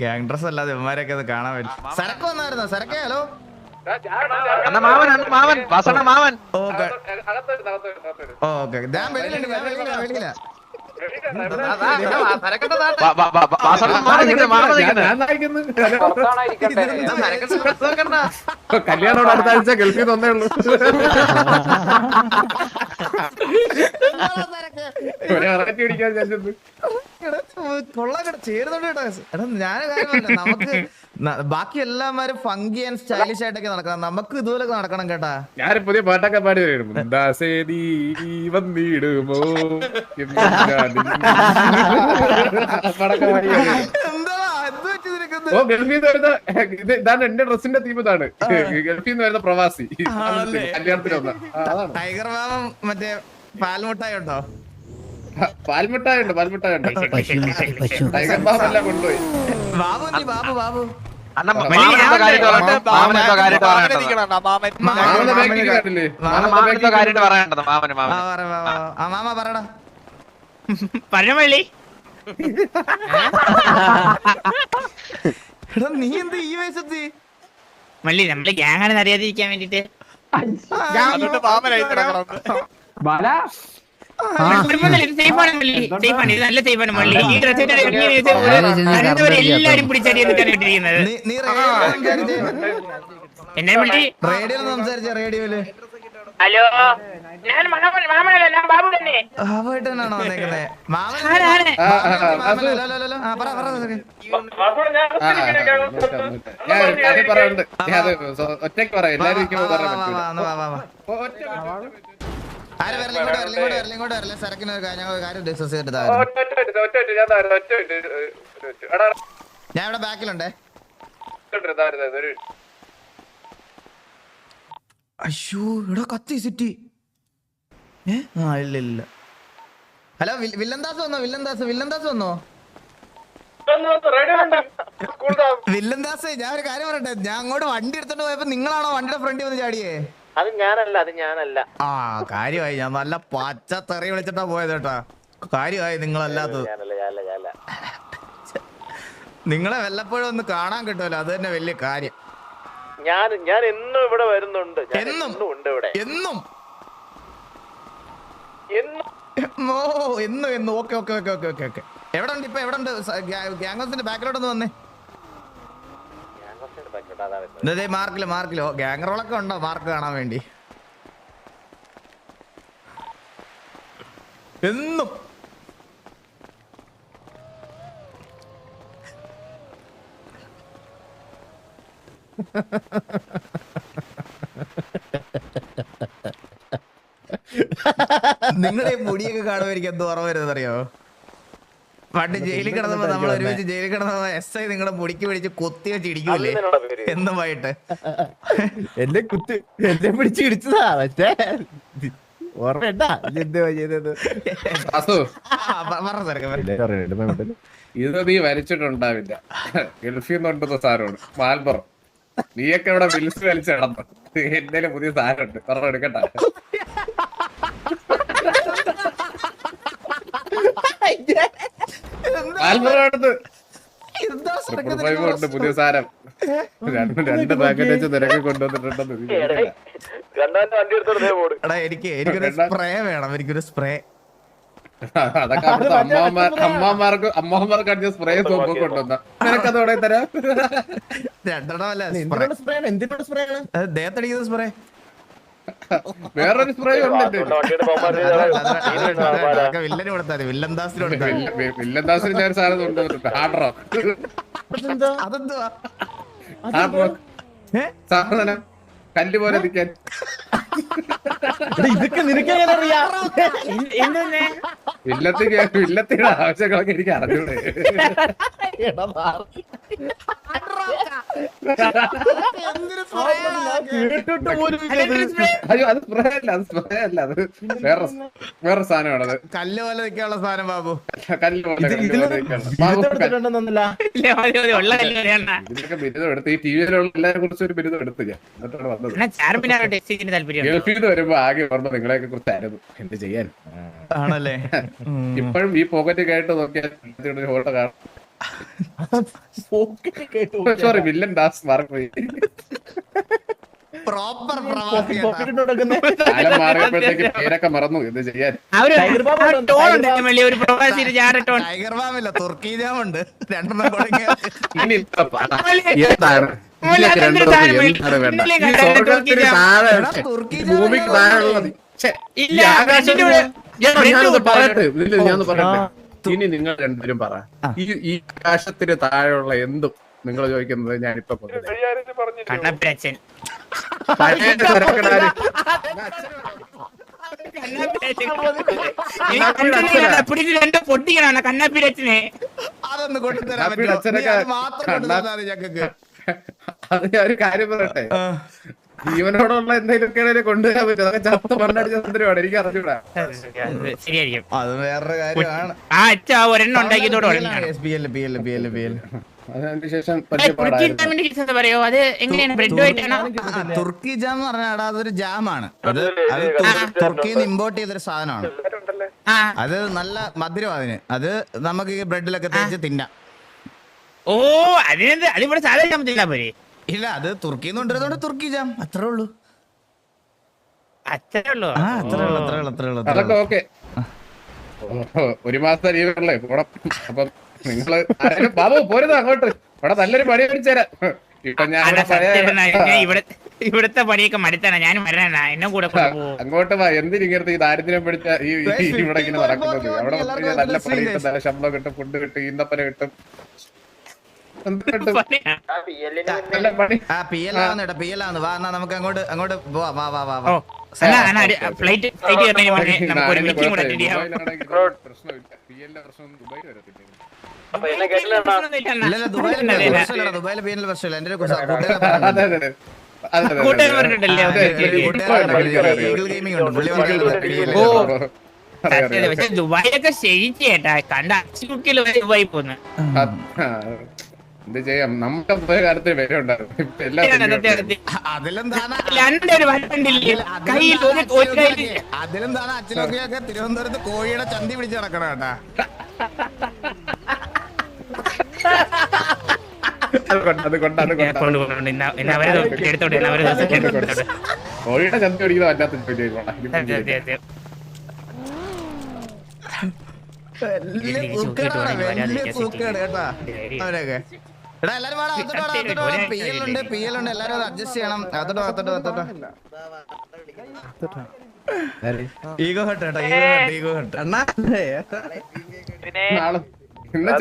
Gang dress അല്ലാതെ ഇവന്മാരൊക്കെ അത് കാണാൻ പറ്റും. സരക്ക് വന്നായിരുന്നോ? സരക്കേ ഹലോ? അണ്ണ മാവൻ അണ്ണ മാവൻ വാസണ്ണ മാമൻ. ഓക്കെ ഓക്കെ ഞാൻ വെളിയിലുണ്ട് ഞാൻ വെളിയില വെളിയില. കല്യാണോട് അടുത്ത ആഴ്ച ഗൾഫിൽ തന്നേ ഉള്ളൂ. ഒരേ വെറൈറ്റി പിടിക്കാൻ വിചാരിച്ചത് നമുക്ക് ബാക്കി എല്ലാമാരും ഫങ്കി ആൻഡ് സ്റ്റൈലിഷ് ആയിട്ടൊക്കെ നടക്കണം. നമുക്ക് ഇതുപോലെ നടക്കണം കേട്ടാ. ഞാൻ പുതിയ പാട്ടൊക്കെ പാടി വന്നിടുമോ? ഓ ഗൾഫിൽ നിന്ന് വരുന്ന ഇത് ഇതാണ് എന്റെ ഡ്രസ്സിന്റെ തീം ഇതാണ്. ഗൾഫിൽ നിന്ന് വരുന്ന പ്രവാസി? കല്യാണത്തിന് ടൈഗർ മാമം മറ്റേ പാൽമുട്ടായി ഉണ്ടോ? ഉണ്ട് ഉണ്ട് ടൈഗർ ബാബ് എല്ലാം കൊണ്ടുപോയി. ബാബു ബാബു ബാബു. പറയടാ പഴമള്ളി എടാ നീ എന്ത് ഈ വയസ്സെത്തി മള്ളി നമ്മൾ ഗ്യാങ്ങാണെന്ന് അറിയാതിരിക്കാൻ വേണ്ടിട്ട്. സേഫാണ് പറയാ എല്ലാരും പിടിച്ചടി എന്നിട്ടാണ് ഇട്ടിരിക്കുന്നത് എന്നെ റേഡിയോയിൽ സംസാരിച്ച റേഡിയോയിൽ. ഹലോ? ഞാൻ മാമനല്ല ഞാൻ ബാബു തന്നെ. വന്നേക്കുന്നത് മാമൻ പറയാം. എല്ലാരും ഒറ്റ ഞാൻ ഇവിടെ ബാക്കിലുണ്ടേ. അയ്യോ ഇവിടെ കത്തി സിറ്റി. ഏ? ആ ഇല്ല ഇല്ല. ഹലോ വില്ലന്താസ് വന്നോ വില്ലന്താസ് വില്ലന്താസ് വന്നോ? വില്ലന്താസ് ഞാൻ ഒരു കാര്യം പറയട്ടെ. ഞാൻ അങ്ങോട്ട് വണ്ടി എടുത്തോണ്ട് പോയപ്പോ നിങ്ങളാണോ വണ്ടിയുടെ ഫ്രണ്ടിൽ വന്ന് ചാടിയേ? അത് ഞാനല്ല അത് ഞാനല്ല. ആ കാര്യമായി. ഞാൻ നല്ല പച്ച തെറി വിളിച്ചിട്ടാ പോയത് കേട്ടാ. കാര്യമായി നിങ്ങളല്ലാത്ത ഞാനല്ല ഞാനല്ല ഞാനല്ല. നിങ്ങളെ വല്ലപ്പോഴും ഒന്ന് കാണാൻ കിട്ടുമല്ലോ. അത് തന്നെ വലിയ കാര്യം. ഞാൻ ഞാൻ എന്നും ഇവിടെ വരുന്നുണ്ട്. എന്നും? ഉണ്ട് ഇവിടെ. എന്നും? എന്നും? എന്നും okay okay okay okay okay എവിടെ ഉണ്ട് ഇപ്പൊ? എവിടെ ഉണ്ട് ഗ്യാങ്സിന്റെ ബാക്കിലോട്ട് ഒന്ന് വന്നേ. ഇതേ മാർക്കിൽ മാർക്കിൽ. ഗ്യാങ്ങറോളൊക്കെ ഉണ്ടോ മാർക്ക് കാണാൻ വേണ്ടി? എന്നും. നിങ്ങളുടെ മുടിയൊക്കെ കാണുമായിരിക്കും എന്തോ ഓർമ്മ വരുന്നത് അറിയോ പണ്ട് ജയിലിൽ കിടന്നപ്പോ നമ്മൾ ഒരുമിച്ച് ജയിലിൽ കിടന്നപ്പോ എസ് ഐ നിങ്ങളെ മുടിക്ക് പിടിച്ച് കുത്തി വെച്ച് ഇടിക്കൂലേ. എന്നും വൈകിട്ട് എന്നെ കുത്തി എന്നെ പിടിച്ച് ഇടിച്ചതാ മറ്റേ. ഇത് നീ വരച്ചിട്ടുണ്ടാവില്ല ഗൾഫിൽ നിന്ന് കൊണ്ടുവന്ന സാധനമാണ്. മാൽബറം. നീയൊക്കെ ഇവിടെ വിൽസ് വലിച്ച് കിടന്നു എന്തേലും പുതിയ സാധനമുണ്ട്. പറഞ്ഞ എടുക്കട്ടെ മാൽബറം എടുത്ത് എന്താ സാറേ ട്രിപ്പിൾ ഇതിന് ഫൈവ് ഉണ്ട് പുതിയ സാരം രണ്ട് രണ്ട് പാക്കറ്റ് വെച്ച് നിരക്ക് കൊണ്ടുവന്നിട്ടുണ്ടെന്ന് എനിക്ക് എനിക്കൊരു സ്പ്രേ വേണം എനിക്കൊരു സ്പ്രേ അതൊക്കെ അവിടുത്തെ അമ്മാമാർ അമ്മമാർക്ക് അമ്മമാർക്ക് അടിച്ച സ്പ്രേ സോപ്പ് കൊണ്ടുവന്ന. നിനക്കതോടെ തരാം. രണ്ടെണ്ണം അല്ല? സ്പ്രേ എന്തിനോട് സ്പ്രേ ആണ്? ദേഹത്തടിക്കുന്ന സ്പ്രേ വേറൊരു സ്പ്രേ ഉണ്ട് വില്ലന് കൊടുത്താൽ കൊടുത്താൽ ഞാൻ സാധനം കൊണ്ടുവന്നിട്ടുണ്ട് ഹാർഡ് റോക്ക് എന്താ അതെന്തുവാ? ഹാർഡ് റോക്ക് ഏ? സാധനം. കല്ല് പോലെ നിൽക്കാൻ എടാ, ഇതൊക്കെ നിനക്ക് എങ്ങനെ അറിയാം? എന്തെന്നെ? വില്ലത്തിന്റെ വില്ലത്തിന്റെ ആവശ്യങ്ങളൊക്കെ എനിക്ക് അറിഞ്ഞൂടെ. കേട്ടിട്ട് പോലും അയ്യോ അത് സ്പ്രേ അല്ല അത് സ്പ്രേ അല്ല അത് വേറെ വേറെ സാധനമാണത്. കല്ല് പോലെ നിൽക്കാനുള്ള സാധനം ബാബു. കല്ല് പോലെ. ബിരുദം എടുത്ത് ഈ ടി വിയിലുള്ള എല്ലാരെ കുറിച്ച് ഒരു ബിരുദം എടുത്ത് ഞാൻ. എന്നിട്ടാണ് വന്നത്. എന്നാ ചാർമിനാർ ടെസ്റ്റ് ഗൾഫിൽ നിന്ന് വരുമ്പോ ആകെ ഓർമ്മ നിങ്ങളെയൊക്കെ കുറിച്ചായിരുന്നു. എന്ത് ചെയ്യാൻ? ആണല്ലേ? ഇപ്പോഴും ഈ പോക്കറ്റ് കേട്ട് നോക്കിയാൽ കാണാം. സോറി വില്ലൻ ദാസ് മാറിപ്പോയി പ്രോപ്പർ പേരൊക്കെ മറന്നു. ചെയ്യാൻ? അവർ ടൈഗർ ബാമില്ല തുർക്കി ജാമുണ്ട് രണ്ടെണ്ണം എന്താണ് തുർക്കി ഭൂമിക്ക് താഴെ കൂടെ- ഞാൻ- പറയട്ടെ ഇനി നിങ്ങൾ രണ്ടുപേരും പറ. ഈ ഈ ആകാശത്തിന് താഴെയുള്ള എന്തും നിങ്ങൾ ചോദിക്കുന്നത് ഞാനിപ്പോ. കണ്ണപ്പച്ചൻ. രണ്ട് പൊട്ടിക്കണ കണ്ണപ്പിരച്ചനെ അതൊന്ന് കൊണ്ടുതരാൻ പറ്റുമോ? അത് ഒരു കാര്യം പറയട്ടെ? ജീവനോടുള്ള എന്തെങ്കിലുമൊക്കെ കൊണ്ടുവരാൻ പറ്റും അതൊക്കെ ചത്ത മണ്ണടിച്ച സുന്ദരമാണ് എനിക്ക് അറിഞ്ഞൂടാ. ശരിയായിരിക്കും അത് വേറൊരു കാര്യമാണ്. ആ അച്ഛ ഒരെണ്ണം ഉണ്ടാക്കിയതോടെ പറയോ? അത് എങ്ങനെയാണ്? ബ്രെഡ് തുർക്കി ജാം എന്ന് പറഞ്ഞാൽ അതൊരു ജാമാണ് അത് അത് തുർ- തുർക്കിയിൽ നിന്ന് ഇമ്പോർട്ട് ചെയ്തൊരു സാധനമാണ്. അത് നല്ല മധുരം അതിന്. അത് നമുക്ക് ഈ ബ്രെഡിലൊക്കെ തേച്ച് തിന്നാം. ഓ അതിനെന്ത്? അതിവിടെ സാധാരണ പറ്റില്ല പോരെ. ഇല്ല അത് തുർക്കി കൊണ്ടുവരുന്നോണ്ട് തുർക്കി ജാം. അത്രേ ഉള്ളൂ. അത്രേ ഉള്ളൂ? ആ അത്രേ ഉള്ളൂ അത്രേ ഉള്ളൂ അത്രേ ഉള്ളൂ അത്രേ അതൊക്കെ ഓക്കെ. ഒരു മാസം ലീവുള്ളേ പോണം അപ്പം നിങ്ങൾ ആരെങ്കിലും ബാബു പോരുത് അങ്ങോട്ട്? ഇവിടെ നല്ലൊരു പണി മേടിച്ചു തരാം. ഇപ്പൊ ഞാൻ ഇവിടെ പഴയ- സത്യം പറഞ്ഞാ ഞാൻ ഇവിടെ ഇവിടുത്തെ പണിയൊക്കെ മടുത്താണ് ഞാനും വരണ എന്നെ കൂടെ കൊണ്ടുപോകും അങ്ങോട്ട് വാ. എന്തിന് ഇങ്ങനത്തെ ഈ ദാരിദ്ര്യം പിടിച്ച ഈ ഇവിടെ ഇങ്ങനെ നടക്കുന്നത്? അവിടെ കഴിഞ്ഞാൽ നല്ല പണി കിട്ടും. നല്ല ശമ്പളം കിട്ടും ഫുഡ് കിട്ടും ഈന്തപ്പന കിട്ടും എന്ത് കിട്ടും പണിയാ. നല്ല പണി ആ പി എൽ ആവുന്നു കേട്ടോ പി എൽ ആവുന്നു വാ എന്നാ നമുക്ക് അങ്ങോട്ട് അങ്ങോട്ട് പോവാ. വാ വാ വാ ഫ്ലൈറ്റ് നമുക്ക് ഒരു മീറ്റിംഗ് കൂടെ അറ്റൻഡ് ചെയ്യാം. ദുബായിലെ പി എൽ പ്രശ്നമില്ല. എന്റെ കൂട്ടുകാരൻ. പക്ഷെ ദുബായിലൊക്കെ ശരിക്കും ചേട്ടാ കണ്ട അച്ഛൻ വരെ ദുബായി പോന്ന്. ആ, എന്ത് ചെയ്യാം? നമുക്ക് പോയ കാലത്ത് വില ഉണ്ടായിരുന്നു. എല്ലാം ഒരു വണ്ടില്ലേ കയ്യിൽ ഒരു ഒരു കയ്യിൽ അതിലെന്താണ് അച്ഛനൊക്കെ തിരുവനന്തപുരത്ത് കോഴിയുടെ ചന്തി പിടിച്ച് നടക്കണ കേട്ടാ അത് കൊണ്ട് അത് കൊണ്ട് അത് കൊണ്ട്. കൊണ്ട് കൊണ്ട് ഇന്ന ഇന്ന അവരെ എടുത്തോട്ടെ ഇന്ന അവരെ ദിവസം എടുത്തോട്ടെ. കോഴിയുടെ ചന്ത പിടിക്കുന്നത് ആയിക്കോട്ടെ. അതെ അതെ അതെ. വലിയ സൂക്കേടാണ് വലിയ സൂക്കേട് കേട്ടാ. അവരൊക്കെ. എടാ എല്ലാരും അകത്തോട്ട് വാടാ, അകത്തോട്ട് വാടാ. പി എൽ ഉണ്ട് പി എൽ ഉണ്ട്. എല്ലാരും അഡ്ജസ്റ്റ് ചെയ്യണം. അകത്തോട്ട് അകത്തോട്ട് അകത്തോട്ട് ego hurt ego hurt ego hurt. ഇന്ന്